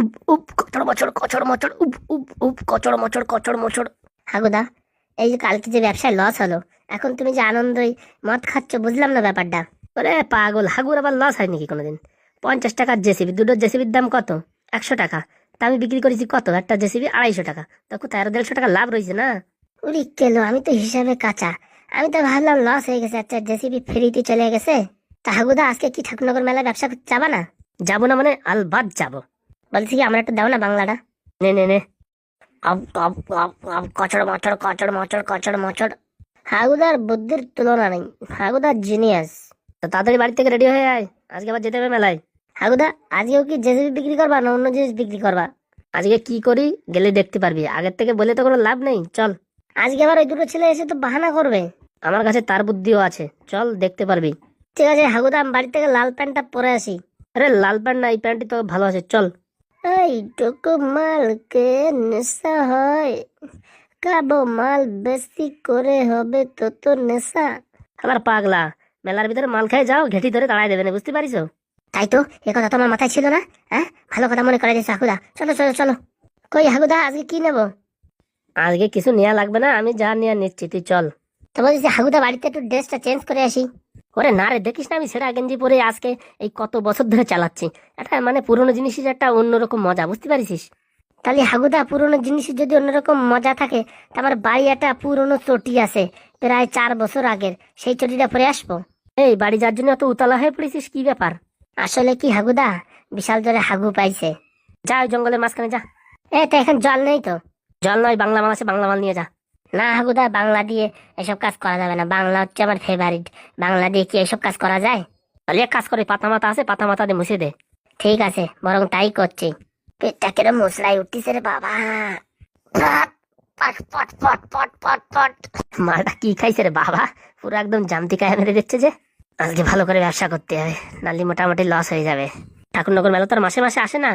উপ উপ কচড় মচড় কচড় মচড় উপ উপ উপ কচড় মচড় কচড় মচড়। হাগুদা এই যে কালকে যে ব্যবসায় লস হলো এখন তুমি যে আনন্দই মদ খাচ্ছ বুঝলাম না ব্যাপারটা। ওরে পাগল হাগুর আবার লস হয় নাকি কোনোদিন? পঞ্চাশ টাকার জেসিবি দুটো জেসিবির দাম কত? একশো টাকা। তা আমি বিক্রি করেছি কত? একটা জেসিবি আড়াইশো টাকা। তখন তেরো দেড়শো টাকা লাভ রয়েছে না? উরি কেলো আমি তো হিসাবে কাঁচা। আমি তো ভাবলাম লস হয়ে গেছে একটা জেসিবি ফ্রিতে চলে গেছে। তা হাগুদা আজকে কি ঠাকুরনগর মেলায় ব্যবসা যাবা না? যাব না মানে আলবাদ যাব। বলছি কি আমার একটা দাও না বাংলাটা? নে নে নে। কচড় মচড় কচড় মচড় কচড় মচড়। হাগুদার বুদ্ধির তুলনা নেই। হাগুদার জিনিয়াস তো তাড়াতাড়ি বাড়ি থেকে রেডি হয়ে আয়। আজকে আবার যেতে হবে মেলায়। হাগুদা আজকেও কি জেসিবি বিক্রি করবা না অন্য জিনিস বিক্রি করবা? আজকে কি করি গেলে দেখতে পারবি। আগের থেকে বলে তো কোনো লাভ নেই। চল। আজকে আবার ওই দুটো ছেলে এসে তো বাহানা করবে। আমার কাছে তার বুদ্ধিও আছে। চল দেখতে পারবি। ঠিক আছে হাগুদা আমি বাড়ি থেকে লাল প্যান্টটা পরে আসি। আরে লাল প্যান্ট না এই প্যান্টটি তো ভালো আছে। চল। এইটুকু মালকে নেশা হয়? কাবো মাল বেশি করে হবে তো তো নেশা। আমার পাগলা মেলার ভিতরে মাল খেয়ে যাও ঘেটি ধরে দাঁড়ায় দেবে না বুঝতে পারিছো? তাই তো এ কথা তোমার মাথায় ছিল না? হ্যাঁ? ভালো কথা মনে করে দিয়েছে হাগুদা চলো চলো চলো। কই হাকুদা আজকে কি নেব? আজকে কিছু নেওয়া লাগবে না আমি যা নেওয়া নিচ্ছি তুই চল। তো বলছি হাগুদা বাড়িতে একটু ড্রেসটা চেঞ্জ করে আসি। ওরে না রে, দেখিস না আমি সেরা গেঞ্জি পরে আজকে এই কত বছর ধরে চালাচ্ছি। একটা মানে পুরোনো জিনিসের একটা অন্যরকম মজা, বুঝতে পারিস তাহলে হাগুদা, পুরোনো জিনিসের যদি অন্যরকম মজা থাকে, তা আমার বাড়ি একটা পুরোনো চটি আছে, প্রায় চার বছর আগের, সেই চটিটা পরে আসব। এই, বাড়ি যার জন্য এত উতলা হয়ে পড়েছিস, কি ব্যাপার? আসলে কি হাগুদা? বিশাল জোরে হাগু পাইছে। যা ওই জঙ্গলের মাঝখানে যা। এ, তো এখন জল নেই তো? জল নয়, বাংলা মাল আছে, বাংলা মাল নিয়ে যা। না হাগুদা বাংলা দিয়ে এসব কাজ করা যাবে না। বাংলা হচ্ছে আমার ফেভারিট বাংলা দিয়ে কি এসব কাজ করা যায়? তাহলে এক কাজ করে পাতা মাথা আছে পাতা মাথা দিয়ে মুছে দে। ঠিক আছে বরং তাই করছি। পেটটা কেন মশলাই উঠতিছে রে বাবা। পট, পট পট পট পট পট। মালটা কি খাইছে রে বাবা? পুরো একদম জামতি কায়া মেরে দিচ্ছে যে। আজকে ভালো করে ব্যবসা করতে হবে নালি মোটামুটি লস হয়ে যাবে। ঠাকুরনগর মেলা তো আর মাসে মাসে আসে না।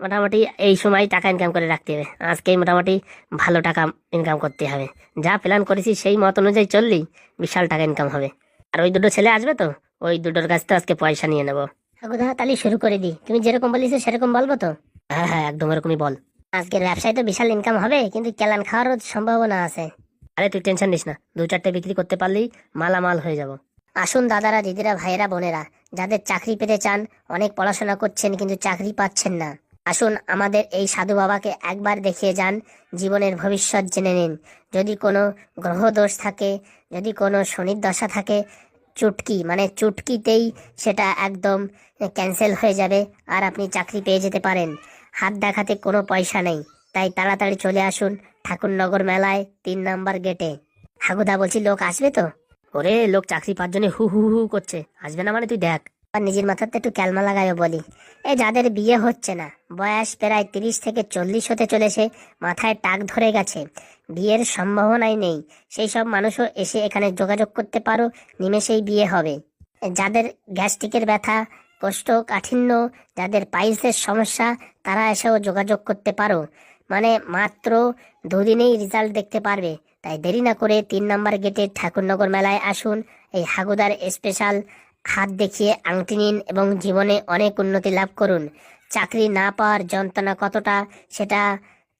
মোটামুটি এই সময় টাকা ইনকাম করে রাখতে হবে। আজকেই মোটামুটি ভালো টাকা ইনকাম করতে হবে। যা প্ল্যান করেছি সেই মত অনুযায়ী চললেই বিশাল টাকা ইনকাম হবে। আর ওই দুটো ছেলে আসবে তো ওই দুটোর কাছ থেকে আজকে পয়সা নিয়ে নেব। হাগুদা তাহলে শুরু করে দিই তুমি যেরকম বলিস সেরকম বলব তো। হ্যাঁ হ্যাঁ একদম এরকমই বল। আজকের ব্যবসায় তো বিশাল ইনকাম হবে কিন্তু কেলান খাওয়ারও সম্ভাবনা আছে। আরে তুই টেনশন নিস না। দু চারটে বিক্রি করতে পারলেই মালামাল হয়ে যাব। আসুন দাদারা দিদিরা ভাইয়েরা বোনেরা যাদের চাকরি পেতে চান অনেক পড়াশোনা করছেন কিন্তু চাকরি পাচ্ছেন না। আসুন আমাদের এই সাধু বাবাকে একবার দেখিয়ে যান, জীবনের ভবিষ্যৎ জেনে নিন। যদি কোনো গ্রহ দোষ থাকে, যদি কোনো শনির দশা থাকে, চুটকি মানে চুটকিতেই সেটা একদম ক্যান্সেল হয়ে যাবে আর আপনি চাকরি পেয়ে যেতে পারেন। হাত দেখাতে কোনো পয়সা নেই, তাই তাড়াতাড়ি চলে আসুন ঠাকুরনগর মেলায় তিন নাম্বার গেটে। হাগুদা বলছি, লোক আসবে তো? ওরে, লোক চাকরি পাওয়ার জন্য হু হু হু করছে। আসবে না মানে তুই দেখ। নিজের মাথাতে একটু ক্যালমা লাগাইও বলি। এ যাদের বিয়ে হচ্ছে না, বয়স প্রায় তিরিশ থেকে চল্লিশ হতে চলেছে, মাথায় টাক ধরে গেছে। বিয়ের সম্ভাবনাই নেই। সেই সব মানুষও এসে এখানে যোগাযোগ করতে পারো, নিমেষেই বিয়ে হবে। যাদের গ্যাস্ট্রিকের ব্যথা, কোষ্ঠকাঠিন্য, যাদের পাইলসের সমস্যা, তারা এসেও যোগাযোগ করতে পারো। মানে মাত্র দুদিনেই রেজাল্ট দেখতে পারবে। তাই দেরি না করে তিন নম্বর গেটে ঠাকুরনগর মেলায় আসুন। এই হাগুদার স্পেশাল হাত দেখিয়ে আংটি নিন এবং জীবনে অনেক উন্নতি লাভ করুন। চাকরি না পাওয়ার যন্ত্রণা কতটা সেটা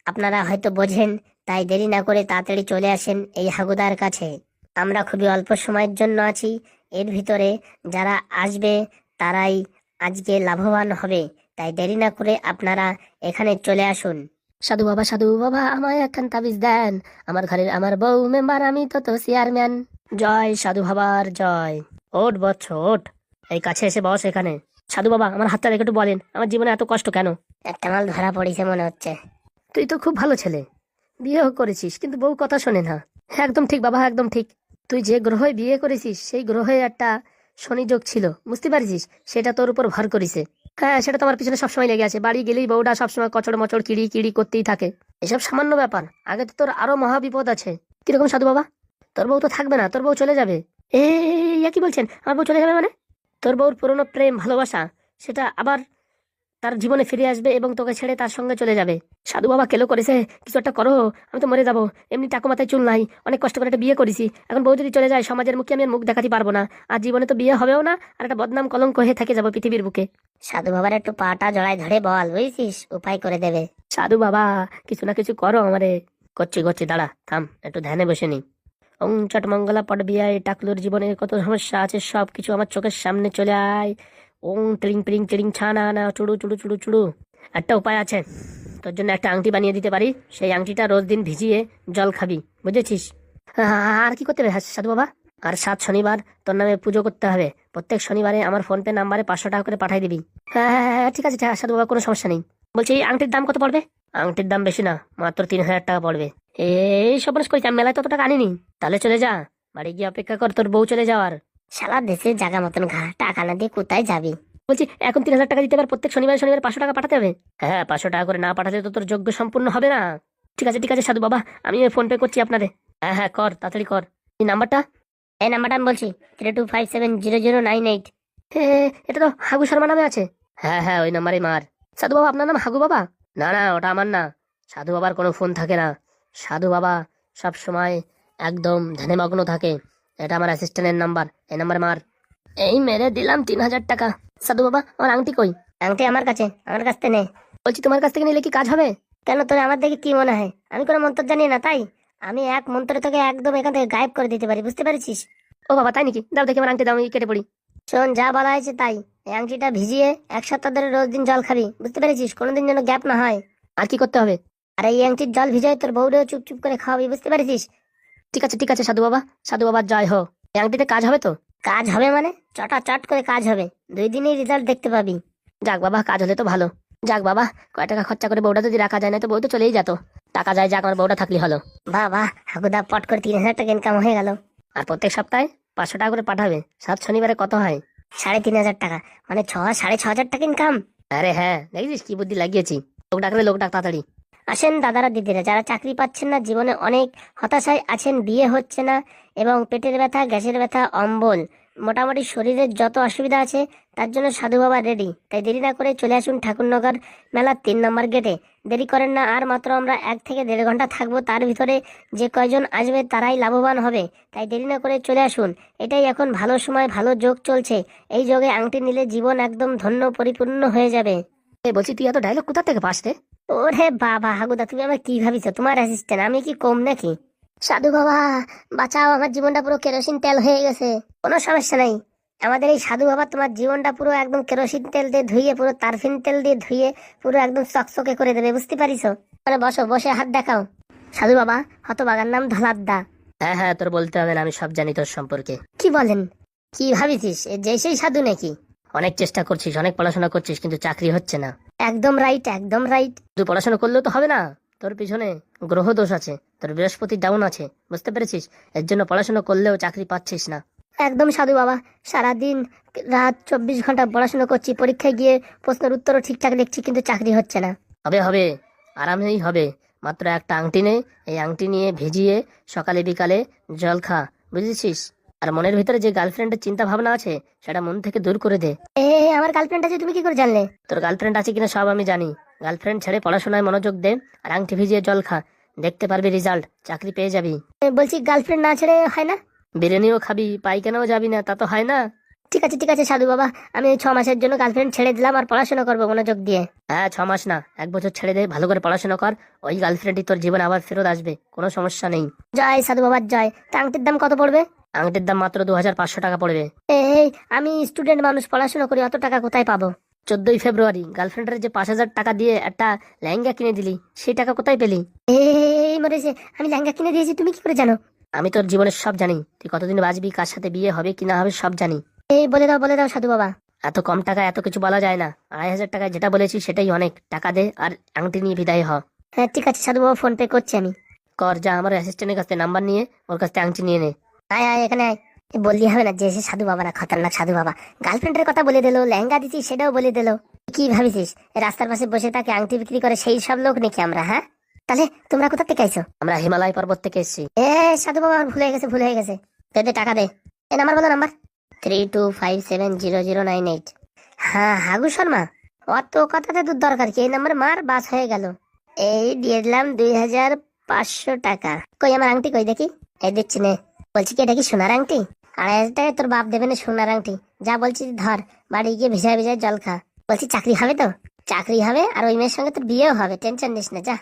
আপনারা হয়তো বোঝেন, তাই দেরি না করে তাড়াতাড়ি চলে আসেন এই হাগুদার কাছে। আমরা খুবই অল্প সময়ের জন্য আছি, এর ভিতরে যারা আসবে তারাই আজকে লাভবান হবে, তাই দেরি না করে আপনারা এখানে চলে আসুন। সাধু বাবা সাধু বাবা, আমায় একখান তাবিজ দেন। আমার ঘরের আমার বউ মেম্বার, আমি তো তো চেয়ারম্যান। জয় সাধু বাবার, জয়। ওট বৎস ওট এই কাছে এসে বস এখানে। সাধু বাবা আমার হাতটা রেখে একটু বলেন আমার জীবনে এত কষ্ট কেন? একটা মাল ধরা পড়েছে মনে হচ্ছে। তুই তো খুব ভালো ছেলে। বিয়েও করেছিস কিন্তু বউ কথা শোনে না। হ্যাঁ একদম ঠিক বাবা একদম ঠিক। তুই যে গ্রহে বিয়ে করেছিস সেই গ্রহে একটা শনিযোগ ছিল বুঝতে পারছিস? সেটা তোর উপর ভর করেছে। হ্যাঁ সেটা তো আমার পিছনে সবসময় লেগে আছে। বাড়ি গেলেই বউটা সবসময় কচড় মচড় কিড়ি কিড়ি করতেই থাকে। এসব সামান্য ব্যাপার। আগে তো তোর আরও মহা বিপদ আছে। কীরকম সাধু বাবা? তোর বউ তো থাকবে না তোর বউ চলে যাবে। এ ইয়া কি বলছেন? আমার বউ চলে যাবে মানে? তোর বউর পুরনো প্রেম ভালোবাসা সেটা আবার তার জীবনে ফিরে আসবে এবং তোকে ছেড়ে তার সঙ্গে চলে যাবে। সাধু বাবা কেলো করেছে কিছু একটা করো আমি তো মরে যাব। এমনি টাকু মাথায় চুল নাই অনেক কষ্ট করে একটা বিয়ে করেছি। এখন বউ যদি চলে যায় সমাজের মুখে আমি আর মুখ দেখাতে পারব না। আর জীবনে তো বিয়ে হবেও না আর একটা বদনাম কলঙ্ক হয়ে থেকে যাব পৃথিবীর বুকে। সাধু বাবার একটু পাটা জড়ায় ধরে বল বুঝছিস? উপায় করে দেবে। সাধু বাবা কিছু না কিছু করো আমারে। করছি করছি দাঁড়া থাম একটু ধ্যানে বসে নি। ওং চট মঙ্গলা পট বিয়ায় টাকলুর জীবনে কত সমস্যা আছে সব কিছু আমার চোখের সামনে চলে আয়। ওং টিড়িং পিড়িং টিড়িং ছানা না চুড়ু চুড়ু চুড়ু চুড়ু। একটা উপায় আছে তোর জন্য একটা আংটি বানিয়ে দিতে পারি। সেই আংটিটা রোজ দিন ভিজিয়ে জল খাবি বুঝেছিস? আর কি করতে হবে? হ্যাঁ, সাধু বাবা আর সাত শনিবার তোর নামে পুজো করতে হবে। প্রত্যেক শনিবারে আমার ফোন পে নাম্বারে পাঁচশো টাকা করে পাঠিয়ে দিবি। হ্যাঁ হ্যাঁ, হ্যাঁ, ঠিক আছে, সাধু বাবা কোনো সমস্যা নেই। বলছি এই আংটির দাম কত পড়বে? আংটির দাম বেশি না মাত্র তিন হাজার টাকা পড়বে। এই সব করেছি আমি মেলায় তত টাকা আনিনি। তাহলে চলে যা। বাড়ি গিয়ে অপেক্ষা কর তোর বউ চলে যাওয়ার। সারা দেশে জায়গা মতন ঘা টাকা না দিয়ে কোথায় যাবি? বলছি এখন তিন হাজার টাকা দিতে পার প্রত্যেক শনিবার শনিবার পাঁচশো টাকা পাঠাতে হবে। হ্যাঁ পাঁচশো টাকা করে না পাঠালে তো তোর যোগ্য সম্পূর্ণ হবে না। ঠিক আছে ঠিক আছে সাধু বাবা আমি ফোন পে করছি আপনাদের। হ্যাঁ হ্যাঁ কর তাড়াতাড়ি কর। এই নাম্বারটা? এই নাম্বারটা আমি বলছি three two five seven zero zero nine eight. এটা তো হাগু শর্মা নামে আছে। হ্যাঁ হ্যাঁ ওই নাম্বারে মার। সাধু বাবা আপনার নাম হাগু বাবা? না না ওটা আমার না। সাধু বাবার কোনো ফোন থাকে না। সাধু বাবা সব সময় একদম ধ্যানে মগ্ন থাকে। এটা আমার অ্যাসিস্ট্যান্টের নাম্বার এই নাম্বার মার। এই মেরে দিলাম তিন হাজার টাকা। সাধু বাবা আমার আংটি কই? আংটি আমার কাছে আমার কাছ থেকে নে। বলছি তোমার কাছ থেকে নিলে কি কাজ হবে? কেন তোর আমার দেখে কি মনে হয়? আমি কোনো মন্ত্র জানি না তাই? আমি এক মন্ত্র তোকে একদম এখান থেকে গায়েব করে দিতে পারি বুঝতে পারছিস? ও বাবা তাই নাকি? দাও দেখি আমার আংটি দাও আমি কেটে পড়ি। শোন যা বলা হয়েছে তাই। এই আংটিটা ভিজিয়ে এক সপ্তাহ ধরে রোজ দিন জল খাবি বুঝতে পেরেছিস? কোনোদিন যেন গ্যাপ না হয়। আর কি করতে হবে? আর এই আংটির জল ভিজাই তোর বউরেও চুপ চুপ করে খাওয়াবি বুঝতে পেরেছিস? ঠিক আছে ঠিক আছে সাধু বাবা সাধু বাবার জয় হো এই আংটিতে কাজ হবে তো? কাজ হবে মানে? চটা চট করে কাজ হবে। দুই দিনেই রেজাল্ট দেখতে পাবি। যাক বাবা কাজ হলে তো ভালো। যাক বাবা কয় টাকা খরচা করে বউটা যদি রাখা যায় না তো বউ তো চলেই যেত। টাকা যায় যাক আমার বউটা থাকলে হলো। বাবা হাকুদা পট করে তিন হাজার টাকা ইনকাম হয়ে গেল। আর প্রত্যেক সপ্তাহে পাঁচশো টাকা করে পাঠাবে। সাত শনিবারে কত হয়? সাড়ে তিন হাজার টাকা। মানে ছ সাড়ে ছ হাজার টাকা ইনকাম আরে হ্যাঁ দেখছিস কি বুদ্ধি লাগিয়েছি। লোক ডাকলে লোক ডাক তাড়াতাড়ি। আসেন দাদারা দিদিরা, যারা চাকরি পাচ্ছেন না, জীবনে অনেক হতাশায় আছেন, বিয়ে হচ্ছে না এবং পেটের ব্যথা, গ্যাসের ব্যথা, অম্বল। মোটামুটি শরীরের যত অসুবিধা আছে, তার জন্য সাধু বাবা রেডি তাই দেরি না করে চলে আসুন ঠাকুরনগর মেলার তিন নম্বর গেটে দেরি করেন না, আর মাত্র আমরা এক থেকে দেড় ঘণ্টা থাকব, তার ভিতরে যে কয়জন আসবে তারাই লাভবান হবে। তাই দেরি না করে চলে আসুন। এটাই এখন ভালো সময়, ভালো যোগ চলছে। এই যোগে আংটি নিলে জীবন একদম ধন্য পরিপূর্ণ হয়ে যাবে। এ বলছি তুই এত ডায়লগ কোথা থেকে পাস রে? ওরে বাবা হাগুদা তুমি আমার কি ভাবিছো? তোমার অ্যাসিস্ট্যান্ট আমি কি কম নাকি? সাধু বাবা বাঁচাও আমার জীবনটা পুরো কেরোসিন তেল হয়ে গেছে। কোনো সমস্যা নাই। আমাদের এই সাধু বাবা তোমার জীবনটা পুরো একদম কেরোসিন তেল দিয়ে ধুইয়ে পুরো তারফিন তেল দিয়ে ধুইয়ে পুরো একদম চকচকে করে দেবে বুঝতে পারিছো? মানে বসো বসে হাত দেখাও। সাধু বাবা হতবাগার নাম ধলাদ্দা। হ্যাঁ হ্যাঁ তোর বলতে হবে না আমি সব জানি তোর সম্পর্কে। কি বলেন? কি ভাবিছিস? যে সেই সাধু নাকি? অনেক চেষ্টা করছিস, অনেক পড়াশোনা করছিস, কিন্তু চাকরি হচ্ছে না। একদম রাইট একদম রাইট তুই পড়াশোনা করলেও তো হবে না। তোর পিছনে গ্রহ দোষ আছে, তোর বৃহস্পতি ডাউন আছে, বুঝতে পেরেছিস? এর জন্য পড়াশোনা করলেও চাকরি পাচ্ছিস না। একদম সাধু বাবা, সারাদিন রাত চব্বিশ ঘণ্টা পড়াশোনা করছি, পরীক্ষায় গিয়ে প্রশ্নের উত্তরও ঠিকঠাক লিখছি, কিন্তু চাকরি হচ্ছে না। হবে হবে, আরামেই হবে। মাত্র একটা আংটি নে, এই আংটি নিয়ে ভিজিয়ে সকালে বিকালে জল খা, বুঝেছিস? আর মনের ভিতরে যে গার্লফ্রেন্ডের চিন্তা ভাবনা আছে সেটা মন থেকে দূর করে দে। এ আমার গার্লফ্রেন্ড আছে তুমি কি করে জানলে? তোর গার্লফ্রেন্ড আছে কিনা সব আমি জানি। গার্লফ্রেন্ড ছেড়ে পড়াশোনায় মনোযোগ দে আর আংটি ভিজিয়ে জল খা। দেখতে পারবি রেজাল্ট চাকরি পেয়ে যাবি। বলছি গার্লফ্রেন্ড না ছেড়ে হয় না? বিরিয়ানিও খাবি পাইখানাও যাবি না তা তো হয় না। ঠিক আছে ঠিক আছে সাধু বাবা আমি ছ মাসের জন্য গার্লফ্রেন্ড ছেড়ে দিলাম আর পড়াশোনা করব মনোযোগ দিয়ে। হ্যাঁ ছ মাস না এক বছর ছেড়ে দে ভালো করে পড়াশোনা কর ওই গার্লফ্রেন্ডই তোর জীবন আবার ফেরত আসবে কোনো সমস্যা নেই। জয় সাধু বাবার জয়। তা আংটির দাম কত পড়বে? আংটির দাম মাত্র দু হাজার পাঁচশো টাকা পড়বে। এই আমি স্টুডেন্ট মানুষ পড়াশোনা করি অত টাকা কোথায় পাবো? চোদ্দই ফেব্রুয়ারি গার্লফ্রেন্ডের যে পাঁচ হাজার টাকা দিয়ে একটা লেহেঙ্গা কিনে দিলি সেই টাকা কোথায় পেলি? এই মরেছে আমি লেহেঙ্গা কিনে দিয়েছি তুমি কি করে জানো? আমি তোর জীবনের সব জানি তুই কতদিন বাঁচবি কার সাথে বিয়ে হবে কি না হবে সব জানি। এই বলে দাও বলে দাও সাধু বাবা। এত কম টাকা এত কিছু বলা যায় না আড়াই হাজার টাকায় যেটা বলেছি সেটাই অনেক টাকা দে আর আংটি নিয়ে বিদায় হ। হ্যাঁ ঠিক আছে সাধু বাবা ফোন পে করছি আমি। কর যা আমার অ্যাসিস্ট্যান্টের কাছ নাম্বার নিয়ে ওর কাছ থেকে আংটি নিয়ে নে। আয় আয় এখানে আয়। বললি হবে না যে সে সাধু বাবা না খতরনাক সাধু বাবা। গার্লফ্রেন্ডের কথা বলে দিলো লেহেঙ্গা দিচ্ছি সেটাও বলে দিলো। কি ভাবিছিস? রাস্তার পাশে বসে তাকে আংটি বিক্রি করে সেই সব লোক নাকি আমরা হ্যাঁ? তাহলে তোমরা কোথা থেকে আইছো? আমরা হিমালয় পর্বত থেকে এসেছি। এ সাধু বাবা ভুল হয়ে গেছে ভুল হয়ে গেছে। দে দে টাকা দে। এ নাম্বার বলো number. Three two five seven zero zero nine eight হ্যাঁ হাগু শর্মা। অত কথাতে তোর দরকার কি? এই নাম্বার মার বাস হয়ে গেল। এই দিয়ে দিলাম দুই হাজার পাঁচশো টাকা। কই আমার আংটি কই দেখি? এই দিচ্ছি নে। বলছি কি, এটা কি সোনার আংটি? আড়াই তোর বাপ দেবে না সোনার আংটি? যা বলছি ধর, বাড়ি গিয়ে ভিজায় ভিজায় জল খা। বলছি চাকরি হবে তো? চাকরি হবে, আর ওই মেয়ের সঙ্গে তোর বিয়েও হবে, টেনশন নিস না, যা।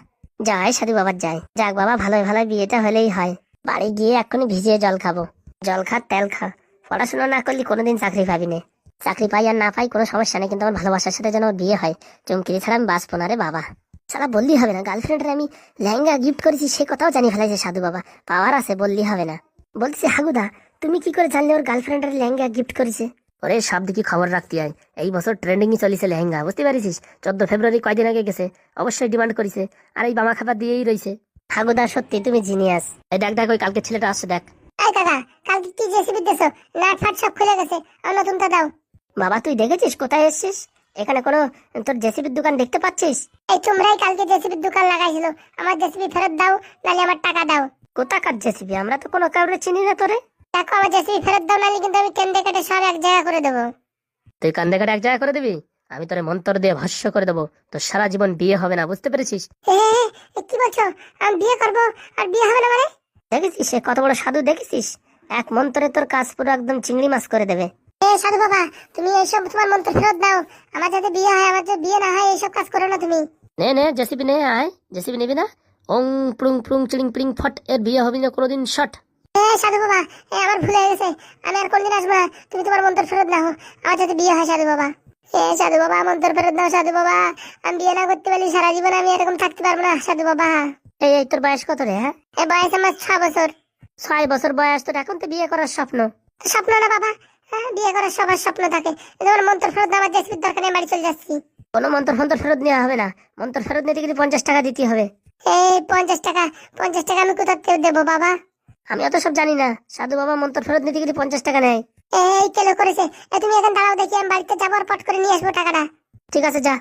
যাই সাধু বাবার যাই যাক বাবা ভালোই ভালো বিয়েটা হলেই হয়। বাড়ি গিয়ে এক্ষুনি ভিজিয়ে জল খাব। জল খা, তেল খা। পড়াশোনা না করলে কোনোদিন চাকরি পাবি না। চাকরি পাই আর না পাই কোনো সমস্যা নেই, কিন্তু আমার ভালোবাসার সাথে যেন বিয়ে হয়। চমকিরি ছাড়া আমি বাঁচবো না রে বাবা। সারা বললি হবে না? গার্লফ্রেন্ডের আমি লেহেঙ্গা গিফট করেছি, সে কথাও জানি ফেলাইছে সাধু বাবা। পাওয়ার আছে, বললি হবে না। বলছি হাগুদা তুমি কি করে জানলে ওর গার্লফ্রেন্ডের লেহেঙ্গা গিফট করেছে? ওরে সব দিকে খবর রাখতে হয় এই বছর ট্রেন্ডিংই চলিছে লেহেঙ্গা বুঝতে পারিস চোদ্দ ফেব্রুয়ারি কয়দিন আগে গেছে অবশ্যই ডিমান্ড করেছে আর এই বামা খাবার দিয়েই রয়েছে হাগুদা সত্যি তুমি জিনিয়াস এই দেখ দেখ ওই কালকে ছেলেটা আসছে দেখ। এই কাকা কালকে কি জেসিবি দিছো নাট ফাট সব খুলে গেছে আর নতুনটা দাও। বাবা তুই দেখেছিস? কোথায় এসেছিস? এখানে কোনো তোর জেসিবির দোকান দেখতে পাচ্ছিস? এই তোমরাই কালকে জেসিবির দোকান লাগাইছিল। আমার জেসিবি ফেরত দাও নালে আমার টাকা দাও। কোথাকার জেসিবি? আমরা তো কোনো কাউরে চিনি না তোরে। দেখো আমার জেসিবি ফেরত দাও নালে কিন্তু আমি কেন্দ্রে কেটে সব এক জায়গা করে দেবো। তুই কান্দে কাটে এক জায়গায় করে দিবি? আমি তোরে মন্তর দিয়ে ভস্য করে দেবো। তোর সারা জীবন বিয়ে হবে না বুঝতে পেরেছিস? কি বলছো? আমি বিয়ে করব? আর বিয়ে হবে না মানে? দেখেছিস সে কত বড় সাধু দেখেছিস? এক মন্তরে তোর কাজ পুরো একদম চিংড়ি মাছ করে দেবে। এ সাধু বাবা তুমি এইসব তোমার মন্ত্র ফেরত দাও। আমার যাতে বিয়ে হয় আমার যাতে বিয়ে না হয় এইসব কাজ করো না তুমি। নে নে জেসিবি নে আয়। জেসিবি নিবি না? ওং প্লুং প্লুং চিড়িং প্লিং ফট এর বিয়ে হবে না কোনোদিন শট সাধু বাবা এ আমার ভুলে গেছে। আমি আর কোনদিন আসব না। তুমি তোমার মন্ত্র ফেরত দাও আমার বিয়ে হয় সাধু বাবা। এ সাধু বাবা মন্ত্র ফেরত দাও সাধু বাবা। আমি বিয়ে না করতে পারলে সারা জীবন আমি এরকম থাকতে পারব না সাধু বাবা। এই তোর বয়স কত রে হ্যাঁ? এ বয়স আমার ছ বছর। ছয় বছর বয়স তোর এখন তো বিয়ে করার স্বপ্ন। তো স্বপ্ন না বাবা। হ্যাঁ বিয়ে করার সবার স্বপ্ন থাকে। যেমন মন্ত্র ফেরত আমার জেসিবির দরকার বাড়ি চলে যাচ্ছি। কোনো মন্তর ফন্তর ফেরত নেওয়া হবে না। মন্ত্র ফেরত নিতে গেলে পঞ্চাশ টাকা দিতে হবে। এই পঞ্চাশ টাকা পঞ্চাশ টাকা আমি কোথা থেকে দেবো বাবা? আমি অত সব জানি না। সাধু বাবা মন্তর ফেরত নিতে গেলে পঞ্চাশ টাকা নেয়। এই কেলো করেছে। এ তুমি এখন দাঁড়াও দেখি আমি বাড়িতে যাব আর পট করে নিয়ে আসব টাকাটা। ঠিক আছে যা।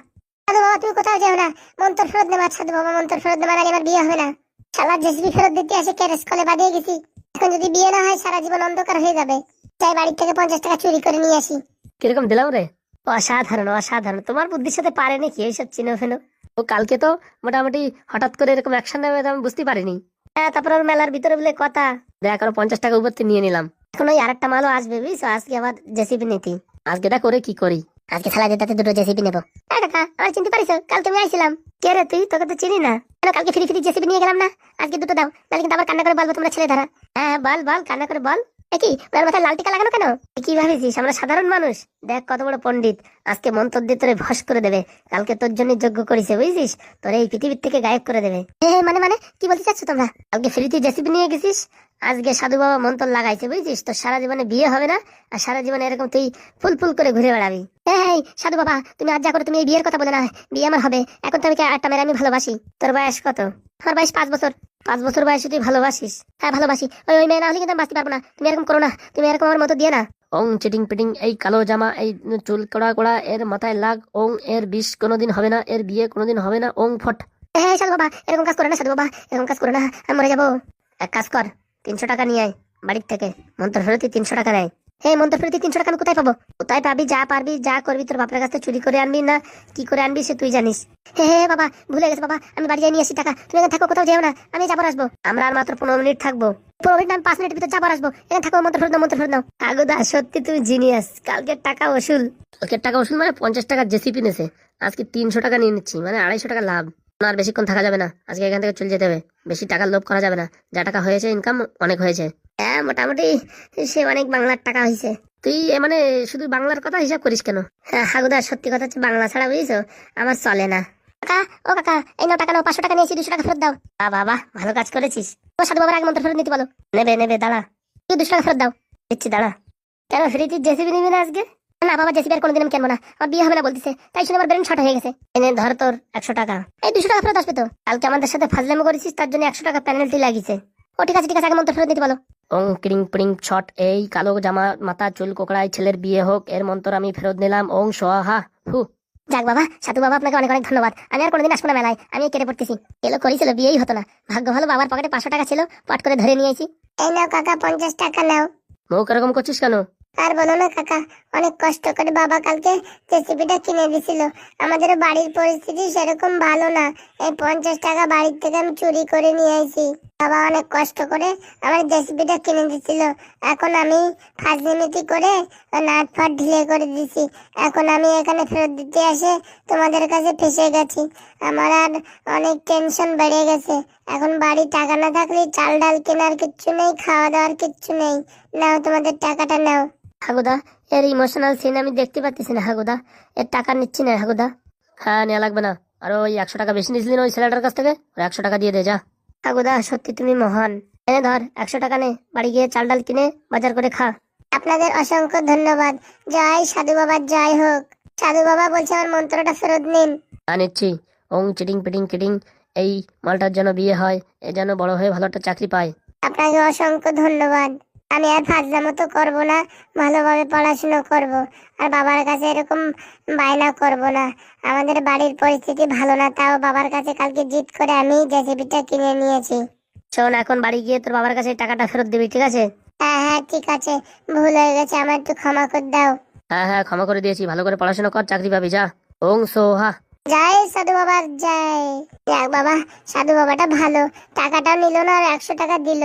সাধু বাবা তুমি কোথাও যাও না। মন্ত্র ফেরত নেবা সাধু বাবা মন্ত্র ফেরত নেবার আগে আমার বিয়ে হবে না। শালার জেসিবি ফেরত দিতে আসে ক্যারেস কলে বাদিয়ে গেছি। এখন যদি বিয়ে না হয় সারা জীবন অন্ধকার হয়ে যাবে। তাই বাড়ির থেকে পঞ্চাশ টাকা চুরি করে নিয়ে আসি। কীরকম দিলাম রে? অসাধারণ অসাধারণ। তোমার বুদ্ধির সাথে পারে নাকি? এইসব চিনো ফেনো। ও কালকে তো মোটামুটি হঠাৎ করে এরকম অ্যাকশন নেবে আমি বুঝতে পারিনি। হ্যাঁ তারপর ওর মেলার ভিতরে বলে কথা। দেখ আরও পঞ্চাশ টাকা উপর নিয়ে নিলাম। এখন ওই আরেকটা মালও আসবে বুঝছ? আজকে আবার জেসিপি নিতি। আজকে এটা করে কি করি। আজকে খেলা যেতে দুটো জেসিবি নেব। হ্যাঁ কাকা আমার চিনতে পারিস? কাল তুমি আইছিলাম। কে রে তুই? তোকে তো চিনি না। কেন কালকে ফ্রি ফ্রি জেসিবি নিয়ে গেলাম না? আজকে দুটো দাও। নাহলে কিন্তু আবার কান্না করে বলব তোমরা ছেলে ধারা হ্যাঁ বল বল কান্না করে বল। কি, তার মাথায় লাল টিকা লাগানো কেন? কি ভাবিছিস? আমরা সাধারণ মানুষ। দেখ কত বড় পণ্ডিত। আজকে মন্তর দিয়ে তোরে ভস করে দেবে। কালকে তোর জন্য যোগ্য করেছে, বুঝছিস? তোর এই পৃথিবীর থেকে গায়েব করে দেবে। হ্যাঁ মানে মানে? কি বলতে চাচ্ছ তোমরা? কালকে ফ্রিতে জেসিপি নিয়ে গেছিস? আজকে সাধু বাবা মন্তর লাগাইছে বুঝছিস? তোর সারা জীবনে বিয়ে হবে না আর সারা জীবনে এরকম তুই ফুল ফুল করে ঘুরে বেড়াবি। এই সাধু বাবা তুমি আজ যা করে তুমি এই বিয়ের কথা বলে না বিয়ে আমার হবে। এখন তো আমি একটা মেয়ের আমি ভালোবাসি। তোর বয়স কত? আমার বয়স পাঁচ বছর। পাঁচ বছর বয়সে তুই ভালোবাসিস। হ্যাঁ ভালোবাসি। ওই ওই মেয়ে না হলে কিন্তু বাঁচতে পারব না। তুমি এরকম করো না। তুমি এরকম আমার মতো দিয়ে না। ওং চিটিং পিটিং এই কালো জামা এই চুল কড়া কড়া এর মাথায় লাগ ওং এর বিষ কোনোদিন হবে না এর বিয়ে কোনোদিন হবে না ওং ফট। হ্যাঁ সাধু বাবা এরকম কাজ করে না সাধু বাবা এরকম কাজ করে না আমি মরে যাব। এক কাজ কর। তিনশো টাকা নিয়ে আয় বাড়ির থেকে। মন্ত্র ফেরতি তিনশো টাকা নেয় এই মন্ত্র ফেরতি তিনশো টাকা আমি কোথায় পাবো? কোথায় পাবি? যা পারবি, যা করবি, তোর বাপের কাছে চুরি করে আনবি না? কি করে আনবি সে তুই জানিস। হে হে বাবা, ভুলে গেছে বাবা, আমি বাড়ি যাই নিয়ে আসি টাকা। তুমি এখানে থাকো, কোথাও যেও না। আমি যাব আসব। আমরা আর মাত্র পনেরো মিনিট থাকব। পনেরো মিনিট আমি পাঁচ মিনিটের ভিতরে যাব আর আসব। এখানে থাকো মন্ত্র ফেরত মন্ত্র ফেরত নাও কাগুদা সত্যি তুমি জিনিয়াস। কালকের টাকা ওসুল। কালকের টাকা ওসুল মানে পঞ্চাশ টাকা জেসিপি নেছে। আজকে তিনশো টাকা নিয়ে নিচ্ছি মানে আড়াইশো টাকা লাভ। আর বেশিক্ষণ থাকা যাবে না। আজকে এখান থেকে চলে যেতে হবে। বেশি টাকার লোভ করা যাবে না। যা টাকা হয়েছে ইনকাম অনেক হয়েছে। হ্যাঁ মোটামুটি সে অনেক বাংলার টাকা হয়েছে। তুই মানে শুধু বাংলার কথা হিসাব করিস কেন? হ্যাঁ হাগুদা সত্যি কথা হচ্ছে বাংলা ছাড়া বুঝছ? আমার চলে না। কাকা ও কাকা এই নাও টাকা নাও পাঁচশো টাকা নিয়েছি দুশো টাকা ফেরত দাও। বা বাবা ভালো কাজ করেছিস। ও সাধু বাবার মন্ত্র ফেরত নিতে বলো। নেবে নেবে দাঁড়া। তুই দুশো টাকা ফেরত দাও। দিচ্ছি দাঁড়া। কেন ফ্রিতে জেসিবি নিবি না আজকে? না বাবা জেসিবি আর কোনোদিন আমি কেনবো না। আমার বিয়ে হবে না বলতেছে। তাই শুনে আমার ব্রেন শর্ট হয়ে গেছে। এনে ধর তোর একশো টাকা। এই দুশো টাকা ফেরত আসবে তো। কালকে আমাদের সাথে ফাজলামি করেছিস তার জন্য একশো টাকা পেনাল্টি লাগিয়েছে। ও ঠিক আছে ঠিক আছে আগে মন্ত্র ফেরত বলো। ওং ক্রিং প্রিং ছট এই কালো জামা মাথা চুল কোকড়ায় ছেলের বিয়ে হোক এর মন্ত্র আমি ফেরত নিলাম। ওং সোহা হু যাক বাবা সাধু বাবা আপনাকে অনেক অনেক ধন্যবাদ। আমি আর কোনোদিন আসব না মেলায়। আমি কেটে পড়তেছি। এলো করেছিল বিয়েই হতো না। ভাগ্য ভালো বাবার পকেটে পাঁচশো টাকা ছিল পট করে ধরে নিয়েছি। এই নাও কাকা পঞ্চাশ টাকা নাও। মুখ এরকম করছিস কেন? আর বলো না, কাকা, অনেক কষ্ট করে বাবা কালকে জেসিপিটা কিনে দিছিল আমাদের বাড়ির পরিস্থিতি সেরকম ভালো না। এই পঞ্চাশ টাকা বাড়ির থেকে আমি চুরি করে নিয়ে আইছি। বাবা অনেক কষ্ট করে আমার জেসিপিটা কিনে দিছিল এখন আমি ফাজলিমিতি করে নাট ফাট ঢিলে করে দিছি এখন আমি এখানে ফেরত দিতে আসে তোমাদের কাছে ফেসে গেছি। আমার আর অনেক টেনশন বেড়ে গেছে। এখন বাড়ি টাকা না থাকলে চাল ডাল কেনার কিচ্ছু নেই, খাওয়া দাওয়ার কিচ্ছু নেই। নাও তোমাদের টাকাটা নাও। হাগুদা এর ইমোশনাল সিন আমি দেখতে পাচ্ছি না হাগুদা। এর টাকা নিচ্ছি না হাগুদা। হ্যাঁ নেওয়া লাগবে না। আর ওই একশো টাকা বেশি নিয়েছিলি না ওই ছেলেটার কাছ থেকে? ওই একশো টাকা দিয়ে দে যা। হাগুদা সত্যি তুমি মহান। এনে ধর একশো টাকা নে বাড়ি গিয়ে চাল ডাল কিনে বাজার করে খা। আপনাদের অসংখ্য ধন্যবাদ। জয় সাধু বাবার জয় হোক। সাধু বাবা বলছে আমার মন্ত্রটা ফেরত নিন। তা নিচ্ছি। ওং চিটিং পিটিং কিটিং। এই মালটার যেন বিয়ে হয় এ যেন বড় হয়ে ভালো একটা চাকরি পায়। আপনাকে অসংখ্য ধন্যবাদ। আমি আর ফাজলামো তো করব না ভালোভাবে পড়াশুনো করব। আর বাবার কাছে এরকম বায়না করব না। আমাদের বাড়ির পরিস্থিতি ভালো না তাও বাবার কাছে কালকে জিত করে আমি জেসিপিটা কিনে নিয়েছি। শোন এখন বাড়ি গিয়ে তোর বাবার কাছে টাকাটা ফেরত দিবি ঠিক আছে? হ্যাঁ হ্যাঁ ঠিক আছে। ভুল হয়ে গেছে আমার একটু ক্ষমা করে দাও। হ্যাঁ হ্যাঁ ক্ষমা করে দিয়েছি। ভালো করে পড়াশোনা কর চাকরি পাবি যা। ওং সোহা। জয় সাধু বাবার জয় যাক বাবা সাধু বাবাটা ভালো। টাকাটাও নিল না আর একশো টাকা দিল।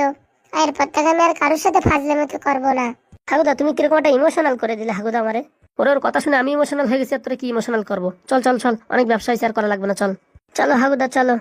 এরপর থেকে আমি আর কারোর সাথে ফাজলে মতো করব না। হাগুদা, তুমি কীরকম একটা ইমোশনাল করে দিলে হাগুদা আমারে? ওর ওর কথা শুনে আমি ইমোশনাল হয়ে গেছি আর তোরা কি ইমোশনাল করব? চল চল চল, অনেক ব্যবসা হয়েছে আর করা লাগবে না, চল। চলো হাগুদা, চলো।